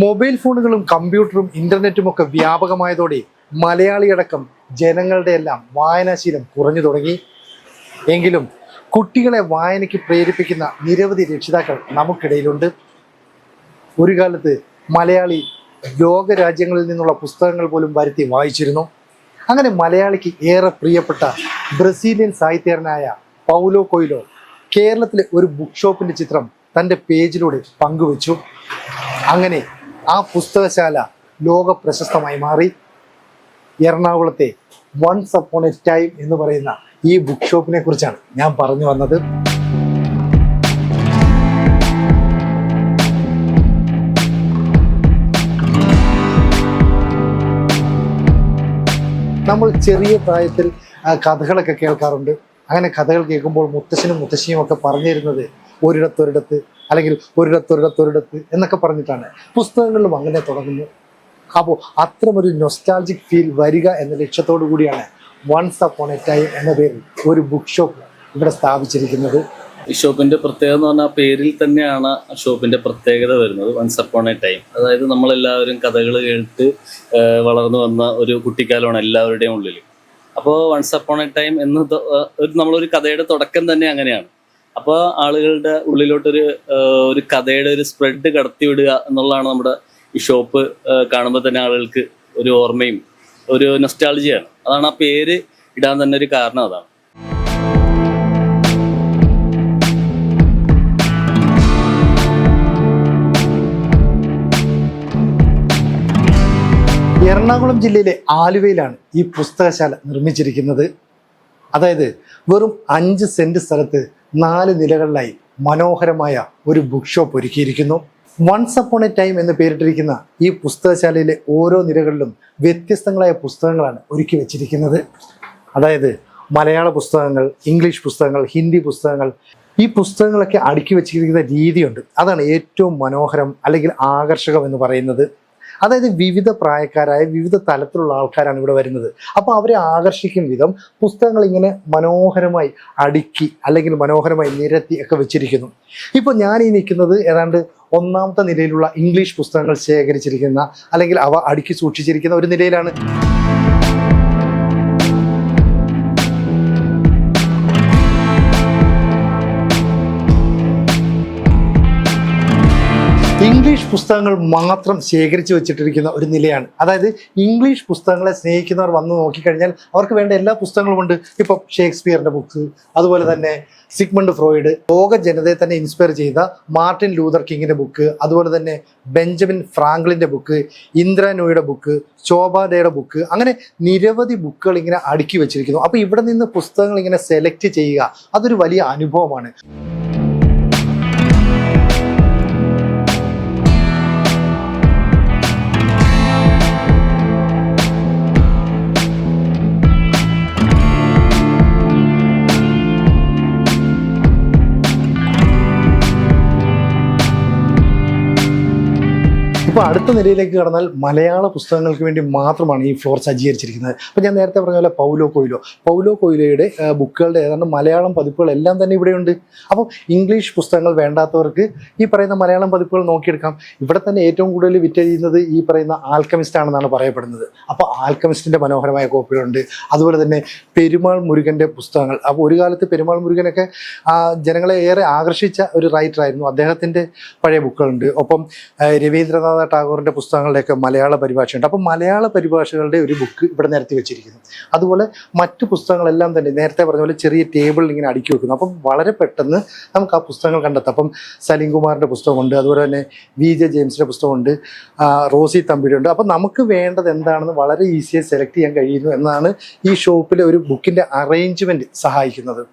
Mobile ഫോണുകളും കമ്പ്യൂട്ടറും ഇന്റർനെറ്റും ഒക്കെ വ്യാപകമായതോടെ മലയാളിയടക്കം ജനങ്ങളുടെ എല്ലാം വായനാശീലം കുറഞ്ഞു തുടങ്ങി. എങ്കിലും കുട്ടികളെ വായനയ്ക്ക് പ്രേരിപ്പിക്കുന്ന നിരവധി രക്ഷിതാക്കൾ നമുക്കിടയിലുണ്ട്. ഒരു കാലത്ത് മലയാളി ലോകരാജ്യങ്ങളിൽ നിന്നുള്ള പുസ്തകങ്ങൾ പോലും വരുത്തി വായിച്ചിരുന്നു. അങ്ങനെ മലയാളിക്ക് ഏറെ പ്രിയപ്പെട്ട ബ്രസീലിയൻ സാഹിത്യകാരനായ പൗലോ കൊയിലോ കേരളത്തിലെ ഒരു ബുക്ക് ഷോപ്പിന്റെ ചിത്രം തന്റെ പേജിലൂടെ പങ്കുവച്ചു. അങ്ങനെ ആ പുസ്തകശാല ലോക പ്രശസ്തമായി മാറി. എറണാകുളത്തെ വൺസ് അപ്പോൺ എ ടൈം എന്ന് പറയുന്ന ഈ ബുക്ക് ഷോപ്പിനെ കുറിച്ചാണ് ഞാൻ പറഞ്ഞു വന്നത്. നമ്മൾ ചെറിയ പ്രായത്തിൽ കഥകളൊക്കെ കേൾക്കാറുണ്ട്. അങ്ങനെ കഥകൾ കേൾക്കുമ്പോൾ മുത്തശ്ശനും മുത്തശ്ശിയും ഒക്കെ പറഞ്ഞു തരുന്നത് ഒരിടത്തൊരിടത്ത് അല്ലെങ്കിൽ ഒരിടത്തൊരിടത്തൊരിടത്ത് എന്നൊക്കെ പറഞ്ഞിട്ടാണ്. പുസ്തകങ്ങളിലും അങ്ങനെ തുടങ്ങുന്നു. അപ്പോൾ അത്തരമൊരു നൊസ്റ്റാൾജിക് ഫീൽ വരിക എന്ന ലക്ഷ്യത്തോടു കൂടിയാണ് വൺസ് അപ്പോൺ എ ടൈം എന്ന പേരിൽ ഒരു ബുക്ക് ഷോപ്പ് ഇവിടെ സ്ഥാപിച്ചിരിക്കുന്നത്. ഈ ഷോപ്പിന്റെ പ്രത്യേകത എന്ന് പറഞ്ഞാൽ പേരിൽ തന്നെയാണ് ഷോപ്പിന്റെ പ്രത്യേകത വരുന്നത് വൺസ് അപ്പോൺ എ ടൈം അതായത് നമ്മളെല്ലാവരും കഥകൾ കേട്ട് വളർന്നു വന്ന ഒരു കുട്ടിക്കാലമാണ് എല്ലാവരുടെയും ഉള്ളിൽ അപ്പോൾ വൺസ് അപ്പോൺ എ ടൈം എന്ന് നമ്മളൊരു കഥയുടെ തുടക്കം തന്നെ അങ്ങനെയാണ്. അപ്പോൾ ആളുകളുടെ ഉള്ളിലോട്ടൊരു ഒരു കഥയുടെ ഒരു സ്പ്രെഡ് കടത്തിവിടുക എന്നുള്ളതാണ് നമ്മുടെ ഈ ഷോപ്പ് കാണുമ്പോൾ തന്നെ ആളുകൾക്ക് ഒരു ഓർമ്മയും ഒരു നൊസ്റ്റാളജിയാണ് അതാണ് ആ പേര് ഇടാൻ തന്നെ ഒരു കാരണം അതാണ്. എറണാകുളം ജില്ലയിലെ ആലുവയിലാണ് ഈ പുസ്തകശാല നിർമ്മിച്ചിരിക്കുന്നത്. അതായത് വെറും അഞ്ച് സെന്റ് സ്ഥലത്ത് നാല് നിലകളിലായി മനോഹരമായ ഒരു ബുക്ക് ഷോപ്പ് ഒരുക്കിയിരിക്കുന്നു. വൺസ് അപ്പോൺ എ ടൈം എന്ന് പേരിട്ടിരിക്കുന്ന ഈ പുസ്തകശാലയിലെ ഓരോ നിലകളിലും വ്യത്യസ്തങ്ങളായ പുസ്തകങ്ങളാണ് ഒരുക്കി വെച്ചിരിക്കുന്നത്. അതായത് മലയാള പുസ്തകങ്ങൾ ഇംഗ്ലീഷ് പുസ്തകങ്ങൾ ഹിന്ദി പുസ്തകങ്ങൾ ഈ പുസ്തകങ്ങളൊക്കെ അടുക്കി വെച്ചിരിക്കുന്ന രീതിയുണ്ട്. അതാണ് ഏറ്റവും മനോഹരം അല്ലെങ്കിൽ ആകർഷകം എന്ന് പറയുന്നത്. അതായത് വിവിധ പ്രായക്കാരായ വിവിധ തലത്തിലുള്ള ആൾക്കാരാണ് ഇവിടെ വരുന്നത്. അപ്പോൾ അവരെ ആകർഷിക്കും വിധം പുസ്തകങ്ങൾ ഇങ്ങനെ മനോഹരമായി അടുക്കി അല്ലെങ്കിൽ മനോഹരമായി നിരത്തി ഒക്കെ വെച്ചിരിക്കുന്നു. ഇപ്പോൾ ഞാൻ ഈ നിൽക്കുന്നത് ഏതാണ്ട് ഒന്നാമത്തെ നിലയിലുള്ള ഇംഗ്ലീഷ് പുസ്തകങ്ങൾ ശേഖരിച്ചിരിക്കുന്ന അല്ലെങ്കിൽ അവ അടുക്കി സൂക്ഷിച്ചിരിക്കുന്ന ഒരു നിലയിലാണ്. പുസ്തകങ്ങൾ മാത്രം ശേഖരിച്ചു വെച്ചിട്ടിരിക്കുന്ന ഒരു നിലയാണ്. അതായത് ഇംഗ്ലീഷ് പുസ്തകങ്ങളെ സ്നേഹിക്കുന്നവർ വന്ന് നോക്കിക്കഴിഞ്ഞാൽ അവർക്ക് വേണ്ട എല്ലാ പുസ്തകങ്ങളും ഉണ്ട് ഇപ്പം ഷേക്സ്പിയറിന്റെ ബുക്ക് അതുപോലെ തന്നെ സിഗ്മണ്ട് ഫ്രോയിഡ് ലോക ജനതയെ തന്നെ ഇൻസ്പയർ ചെയ്ത മാർട്ടിൻ ലൂതർ കിങ്ങിന്റെ ബുക്ക് അതുപോലെ തന്നെ ബെഞ്ചമിൻ ഫ്രാങ്ക്ലിന്റെ ബുക്ക് ഇന്ദ്രനോയുടെ ബുക്ക് ശോഭാദയുടെ ബുക്ക് അങ്ങനെ നിരവധി ബുക്കുകൾ ഇങ്ങനെ അടുക്കി വെച്ചിരിക്കുന്നു. അപ്പോൾ ഇവിടെ നിന്ന് പുസ്തകങ്ങൾ ഇങ്ങനെ സെലക്ട് ചെയ്യുക അതൊരു വലിയ അനുഭവമാണ്. ഇപ്പോൾ അടുത്ത നിലയിലേക്ക് കടന്നാൽ മലയാള പുസ്തകങ്ങൾക്ക് വേണ്ടി മാത്രമാണ് ഈ ഫ്ലോർ സജ്ജീകരിച്ചിരിക്കുന്നത്. അപ്പോൾ ഞാൻ നേരത്തെ പറഞ്ഞ പോലെ പൗലോ കൊയിലോ. പൗലോ കൊയിലോയുടെ ബുക്കുകളുടെ ഏതാണ്ട് മലയാളം പതിപ്പുകൾ എല്ലാം തന്നെ ഇവിടെയുണ്ട് അപ്പോൾ ഇംഗ്ലീഷ് പുസ്തകങ്ങൾ വേണ്ടാത്തവർക്ക് ഈ പറയുന്ന മലയാളം പതിപ്പുകൾ നോക്കിയെടുക്കാം. ഇവിടെ തന്നെ ഏറ്റവും കൂടുതൽ വിറ്റഴിയുന്നത് ഈ പറയുന്ന ആൽക്കമിസ്റ്റ് ആണെന്നാണ് പറയപ്പെടുന്നത്. അപ്പോൾ ആൽക്കമിസ്റ്റിന്റെ മനോഹരമായ കോപ്പികളുണ്ട്. അതുപോലെ തന്നെ പെരുമാൾ മുരുകന്റെ പുസ്തകങ്ങൾ. അപ്പോൾ ഒരു കാലത്ത് പെരുമാൾ മുരുകനൊക്കെ ജനങ്ങളെ ഏറെ ആകർഷിച്ച ഒരു റൈറ്റർ ആയിരുന്നു. അദ്ദേഹത്തിന്റെ പഴയ ബുക്കുകളുണ്ട്. ഒപ്പം ആ, രവീന്ദ്രനാഥ ടാഗോറിന്റെ പുസ്തകങ്ങളുടെയൊക്കെ മലയാള പരിഭാഷയുണ്ട്. അപ്പോൾ മലയാള പരിഭാഷകളുടെ ഒരു ബുക്ക് ഇവിടെ നിരത്തി വെച്ചിരിക്കുന്നു. അതുപോലെ മറ്റു പുസ്തകങ്ങളെല്ലാം തന്നെ നേരത്തെ പറഞ്ഞ പോലെ ചെറിയ ടേബിളിൽ ഇങ്ങനെ അടുക്കി വെക്കുന്നു. അപ്പം വളരെ പെട്ടെന്ന് നമുക്ക് ആ പുസ്തകങ്ങൾ കണ്ടെത്താം. അപ്പം സലീം കുമാറിന്റെ പുസ്തകമുണ്ട് അതുപോലെ തന്നെ വി ജെ ജെയിംസിന്റെ പുസ്തകമുണ്ട് റോസി തമ്പിയുടെ ഉണ്ട് അപ്പം നമുക്ക് വേണ്ടത് എന്താണെന്ന് വളരെ ഈസിയായി സെലക്ട് ചെയ്യാൻ കഴിയുന്നു എന്നാണ് ഈ ഷോപ്പിലെ ഒരു ബുക്കിന്റെ അറേഞ്ച്മെന്റ് സഹായിക്കുന്നത്.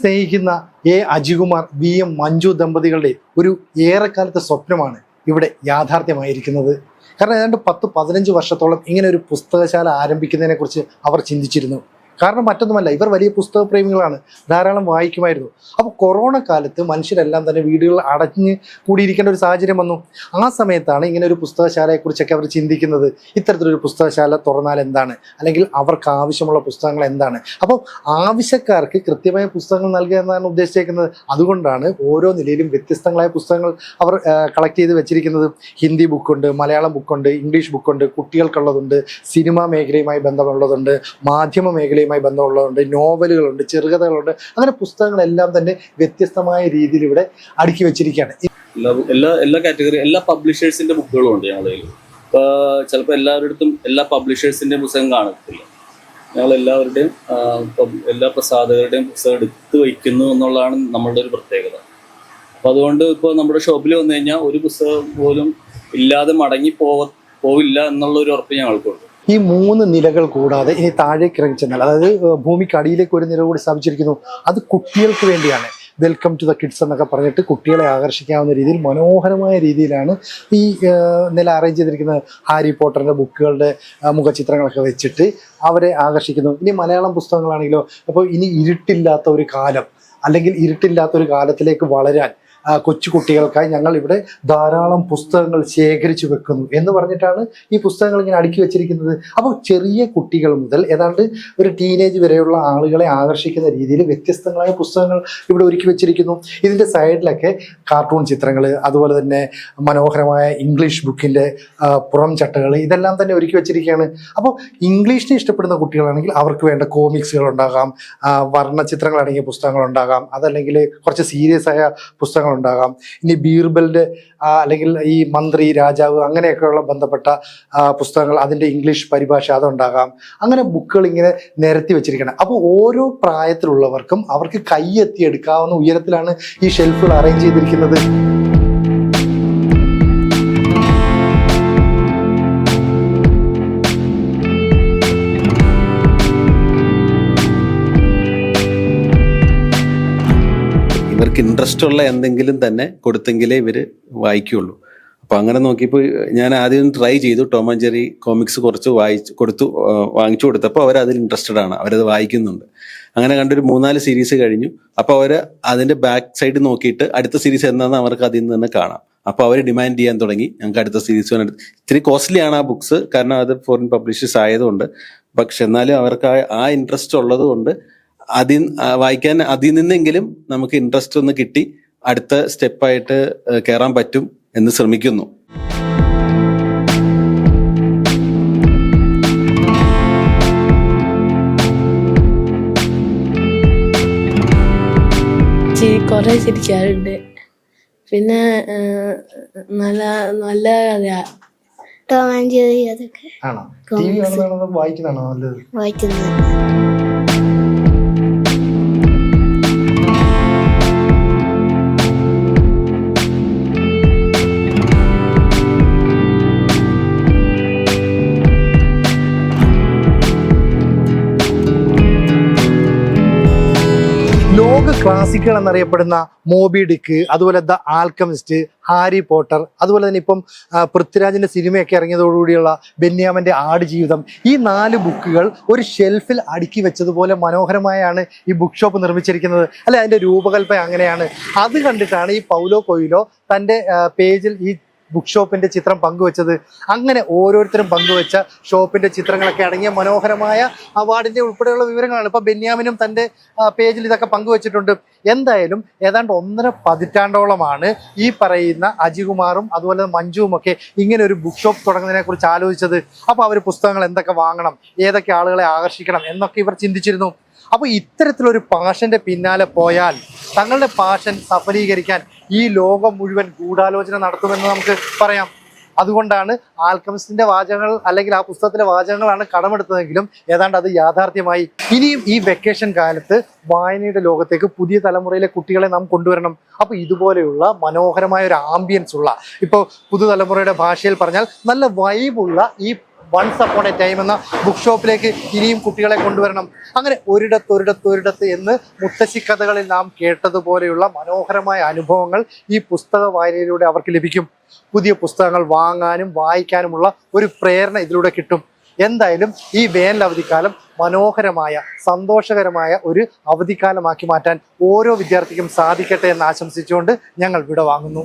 സ്നേഹിക്കുന്ന A Ajikumar V M Manju ദമ്പതികളുടെ ഒരു ഏറെക്കാലത്തെ സ്വപ്നമാണ് ഇവിടെ യാഥാർത്ഥ്യമായിരിക്കുന്നത്. കാരണം ഏതാണ്ട് പത്ത് പതിനഞ്ച് വർഷത്തോളം ഇങ്ങനെ ഒരു പുസ്തകശാല ആരംഭിക്കുന്നതിനെക്കുറിച്ച് അവർ ചിന്തിച്ചിരുന്നു. കാരണം മറ്റൊന്നുമല്ല ഇവർ വലിയ പുസ്തക പ്രേമികളാണ് ധാരാളം വായിക്കുമായിരുന്നു. അപ്പോൾ കൊറോണ കാലത്ത് മനുഷ്യരെല്ലാം തന്നെ വീടുകളിൽ അടഞ്ഞ് കൂടിയിരിക്കേണ്ട ഒരു സാഹചര്യം വന്നു. ആ സമയത്താണ് ഇങ്ങനെ ഒരു പുസ്തകശാലയെക്കുറിച്ചൊക്കെ അവർ ചിന്തിക്കുന്നത് ഇത്തരത്തിലൊരു പുസ്തകശാല തുറന്നാൽ എന്താണ്? അല്ലെങ്കിൽ അവർക്ക് ആവശ്യമുള്ള പുസ്തകങ്ങൾ എന്താണ്? അപ്പോൾ ആവശ്യക്കാർക്ക് കൃത്യമായ പുസ്തകങ്ങൾ നൽകുക എന്നാണ് ഉദ്ദേശിച്ചേക്കുന്നത്. അതുകൊണ്ടാണ് ഓരോ നിലയിലും വ്യത്യസ്തങ്ങളായ പുസ്തകങ്ങൾ അവർ കളക്ട് ചെയ്ത് വെച്ചിരിക്കുന്നത്. ഹിന്ദി ബുക്കുണ്ട് മലയാളം ബുക്കുണ്ട് ഇംഗ്ലീഷ് ബുക്കുണ്ട് കുട്ടികൾക്കുള്ളതുണ്ട് സിനിമാ മേഖലയുമായി ബന്ധമുള്ളതുണ്ട് മാധ്യമ മേഖലയുമായി ബന്ധമുള്ളതുണ്ട് നോവലുകളുണ്ട് ചെറുകഥകളുണ്ട് അങ്ങനെ പുസ്തകങ്ങളെല്ലാം തന്നെ വ്യത്യസ്തമായ രീതിയിൽ ഇവിടെ അടുക്കി വെച്ചിരിക്കുകയാണ്. എല്ലാ എല്ലാ കാറ്റഗറി എല്ലാ പബ്ലിഷേഴ്സിന്റെ ബുക്കുകളും ഉണ്ട് ഞങ്ങളുടെ കയ്യിൽ. ഇപ്പോൾ ചിലപ്പോൾ എല്ലാവരുടെയും എല്ലാ പബ്ലിഷേഴ്സിന്റെ പുസ്തകം കാണത്തില്ല. ഞങ്ങൾ എല്ലാവരുടെയും എല്ലാ പ്രസാധകരുടെയും പുസ്തകം എടുത്ത് വയ്ക്കുന്നു എന്നുള്ളതാണ് നമ്മളുടെ ഒരു പ്രത്യേകത. അപ്പോൾ അതുകൊണ്ട് ഇപ്പോൾ നമ്മുടെ ഷോപ്പിൽ വന്നു കഴിഞ്ഞാൽ ഒരു പുസ്തകം പോലും ഇല്ലാതെ മടങ്ങി പോവ പോവില്ല എന്നുള്ള ഒരു ഉറപ്പ് ഞങ്ങൾക്കുണ്ട്. ഈ മൂന്ന് നിലകൾ കൂടാതെ ഇനി താഴേക്ക് ഇറങ്ങി ചെന്നാൽ അതായത് ഭൂമിക്ക് അടിയിലേക്ക് ഒരു നില കൂടി സ്ഥാപിച്ചിരിക്കുന്നു. അത് കുട്ടികൾക്ക് വേണ്ടിയാണ്. വെൽക്കം ടു ദ കിഡ്സ് എന്നൊക്കെ പറഞ്ഞിട്ട് കുട്ടികളെ ആകർഷിക്കാവുന്ന രീതിയിൽ മനോഹരമായ രീതിയിലാണ് ഈ നില അറേഞ്ച് ചെയ്തിരിക്കുന്നത്. ഹാരി പോട്ടറിന്റെ ബുക്കുകളുടെ മുഖചിത്രങ്ങളൊക്കെ വെച്ചിട്ട് അവരെ ആകർഷിക്കുന്നു. ഇനി മലയാളം പുസ്തകങ്ങളാണെങ്കിലോ അപ്പോൾ ഇനി ഇരുട്ടില്ലാത്ത ഒരു കാലം അല്ലെങ്കിൽ ഇരുട്ടില്ലാത്ത ഒരു കാലത്തിലേക്ക് വളരാൻ കൊച്ചു കുട്ടികൾക്കായി ഞങ്ങൾ ഇവിടെ ധാരാളം പുസ്തകങ്ങൾ ശേഖരിച്ചു വെക്കുന്നു എന്ന് പറഞ്ഞിട്ടാണ് ഈ പുസ്തകങ്ങൾ ഇങ്ങനെ അടുക്കി വെച്ചിരിക്കുന്നത്. അപ്പോൾ ചെറിയ കുട്ടികൾ മുതൽ ഏതാണ്ട് ഒരു ടീനേജ് വരെയുള്ള ആളുകളെ ആകർഷിക്കുന്ന രീതിയിൽ വ്യത്യസ്തങ്ങളായ പുസ്തകങ്ങൾ ഇവിടെ ഒരുക്കി വെച്ചിരിക്കുന്നു. ഇതിന്റെ സൈഡിലൊക്കെ കാർട്ടൂൺ ചിത്രങ്ങൾ അതുപോലെ തന്നെ മനോഹരമായ ഇംഗ്ലീഷ് ബുക്കിന്റെ പുറം ചട്ടകൾ ഇതെല്ലാം തന്നെ ഒരുക്കി വെച്ചിരിക്കുകയാണ്. അപ്പോൾ ഇംഗ്ലീഷിനെ ഇഷ്ടപ്പെടുന്ന കുട്ടികളാണെങ്കിൽ അവർക്ക് വേണ്ട കോമിക്സുകൾ ഉണ്ടാകാം വർണ ചിത്രങ്ങളടങ്ങിയ പുസ്തകങ്ങൾ ഉണ്ടാകാം അതല്ലെങ്കിൽ കുറച്ച് സീരിയസ് ആയ പുസ്തകങ്ങൾ ഉണ്ടാകാം ഇനി ബീർബലിന്റെ അല്ലെങ്കിൽ ഈ മന്ത്രി രാജാവ് അങ്ങനെയൊക്കെയുള്ള ബന്ധപ്പെട്ട പുസ്തകങ്ങൾ അതിന്റെ ഇംഗ്ലീഷ് പരിഭാഷ അതുണ്ടാകാം. അങ്ങനെ ബുക്കുകൾ ഇങ്ങനെ നിരത്തി വെച്ചിരിക്കണം അപ്പോൾ ഓരോ പ്രായത്തിലുള്ളവർക്കും അവർക്ക് കൈ എടുക്കാവുന്ന ഉയരത്തിലാണ് ഈ ഷെൽഫുകൾ അറേഞ്ച് ചെയ്തിരിക്കുന്നത്. ഇവർക്ക് ഇൻട്രസ്റ്റ് ഉള്ള എന്തെങ്കിലും തന്നെ കൊടുത്തെങ്കിലേ ഇവർ വായിക്കുള്ളൂ. അപ്പൊ അങ്ങനെ നോക്കിയപ്പോൾ ഞാൻ ആദ്യം ട്രൈ ചെയ്തു. ടോം ആൻഡ് ജെറി കോമിക്സ് കുറച്ച് വായിച്ചു കൊടുത്തു വാങ്ങിച്ചു കൊടുത്തപ്പോൾ അവർ അതിൽ ഇൻട്രസ്റ്റഡ് ആണ്. അവരത് വായിക്കുന്നുണ്ട്. അങ്ങനെ കണ്ടൊരു മൂന്നാൽ സീരീസ് കഴിഞ്ഞു. അപ്പോൾ അവർ അതിന്റെ ബാക്ക് സൈഡ് നോക്കിയിട്ട് അടുത്ത സീരീസ് എന്താണെന്ന് അവർക്ക് അതിൽ നിന്ന് തന്നെ കാണാം. അപ്പോൾ അവർ ഡിമാൻഡ് ചെയ്യാൻ തുടങ്ങി. ഞങ്ങൾക്ക് അടുത്ത സീരീസ് വേണം. ഇത്തിരി കോസ്റ്റ്ലി ആണ് ആ ബുക്സ് കാരണം അത് ഫോറിൻ പബ്ലിഷേഴ്സ് ആയതുകൊണ്ട്. പക്ഷെ എന്നാലും അവർക്ക് ആ ഇൻട്രസ്റ്റ് ഉള്ളത് കൊണ്ട് അതിൽ വായിക്കാൻ അതിൽ നിന്നെങ്കിലും നമുക്ക് ഇൻട്രസ്റ്റ് ഒന്ന് കിട്ടി അടുത്ത സ്റ്റെപ്പായിട്ട് കയറാൻ പറ്റും എന്ന് ശ്രമിക്കുന്നു. കുറെ ചിരിക്കാറുണ്ട്. പിന്നെ നല്ല നല്ല കഥ ടോം ആൻഡ് ജെറി അതൊക്കെ വായിക്കുന്നതാണോ നല്ലത്? വായിക്കുന്നത് ക്ലാസിക്കുകൾ എന്നറിയപ്പെടുന്ന മോബി ഡിക്ക് അതുപോലെ ദ ആൽക്കമിസ്റ്റ് ഹാരി പോട്ടർ അതുപോലെ തന്നെ ഇപ്പം പൃഥ്വിരാജിന്റെ സിനിമയൊക്കെ ഇറങ്ങിയതോടുകൂടിയുള്ള ബെന്യാമന്റെ ആടുജീവിതം. ഈ നാല് ബുക്കുകൾ ഒരു ഷെൽഫിൽ അടുക്കി വെച്ചതുപോലെ മനോഹരമായാണ് ഈ ബുക്ക് ഷോപ്പ് നിർമ്മിച്ചിരിക്കുന്നത്. അല്ലെ അതിന്റെ രൂപകൽപ്പന അങ്ങനെയാണ്. അത് കണ്ടിട്ടാണ് ഈ പൗലോ കൊയിലോ തന്റെ പേജിൽ ഈ ബുക്ക് ഷോപ്പിന്റെ ചിത്രം പങ്കുവെച്ചത്. അങ്ങനെ ഓരോരുത്തരും പങ്കുവെച്ച ഷോപ്പിന്റെ ചിത്രങ്ങളൊക്കെ അടങ്ങിയ മനോഹരമായ അവാർഡിന്റെ ഉൾപ്പെടെയുള്ള വിവരങ്ങളാണ്. ഇപ്പൊ ബെന്യാമിനും തന്റെ പേജിൽ ഇതൊക്കെ പങ്കുവച്ചിട്ടുണ്ട്. എന്തായാലും ഏതാണ്ട് ഒന്നര പതിറ്റാണ്ടോളമാണ് ഈ പറയുന്ന അജികുമാറും അതുപോലെ മഞ്ജുവും ഒക്കെ ഇങ്ങനെ ഒരു ബുക്ക് ഷോപ്പ് തുടങ്ങുന്നതിനെ കുറിച്ച് ആലോചിച്ചത്. അപ്പോൾ അവർ പുസ്തകങ്ങൾ എന്തൊക്കെ വാങ്ങണം ഏതൊക്കെ ആളുകളെ ആകർഷിക്കണം എന്നൊക്കെ ഇവർ ചിന്തിച്ചിരുന്നു. അപ്പോൾ ഇത്തരത്തിലൊരു പാഷന്റെ പിന്നാലെ പോയാൽ തങ്ങളുടെ പാഷൻ സഫലീകരിക്കാൻ ഈ ലോകം മുഴുവൻ ഗൂഢാലോചന നടത്തുമെന്ന് നമുക്ക് പറയാം. അതുകൊണ്ടാണ് ആൽക്കമിസ്റ്റിന്റെ വാചകങ്ങൾ അല്ലെങ്കിൽ ആ പുസ്തകത്തിലെ വാചകങ്ങളാണ് കടമെടുത്തതെങ്കിലും ഏതാണ്ട് അത് യാഥാർത്ഥ്യമായി. ഇനിയും ഈ വെക്കേഷൻ കാലത്ത് വായനയുടെ ലോകത്തേക്ക് പുതിയ തലമുറയിലെ കുട്ടികളെ നാം കൊണ്ടുവരണം. അപ്പോൾ ഇതുപോലെയുള്ള മനോഹരമായ ഒരു ആംബിയൻസ് ഉള്ള ഇപ്പോൾ പുതുതലമുറയുടെ ഭാഷയിൽ പറഞ്ഞാൽ നല്ല വൈബുള്ള ഈ വൺസ് അപ്പോൺ എ ടൈം എന്ന ബുക്ക് ഷോപ്പിലേക്ക് ഇനിയും കുട്ടികളെ കൊണ്ടുവരണം. അങ്ങനെ ഒരിടത്ത് ഒരിടത്ത് ഒരിടത്ത് എന്ന് മുത്തശ്ശി കഥകളിൽ നാം കേട്ടതുപോലെയുള്ള മനോഹരമായ അനുഭവങ്ങൾ ഈ പുസ്തക വായനയിലൂടെ അവർക്ക് ലഭിക്കും. പുതിയ പുസ്തകങ്ങൾ വാങ്ങാനും വായിക്കാനുമുള്ള ഒരു പ്രേരണ ഇതിലൂടെ കിട്ടും. എന്തായാലും ഈ വേനൽ അവധിക്കാലം മനോഹരമായ സന്തോഷകരമായ ഒരു അവധിക്കാലമാക്കി മാറ്റാൻ ഓരോ വിദ്യാർത്ഥിക്കും സാധിക്കട്ടെ എന്ന് ആശംസിച്ചുകൊണ്ട് ഞങ്ങൾ വിട വാങ്ങുന്നു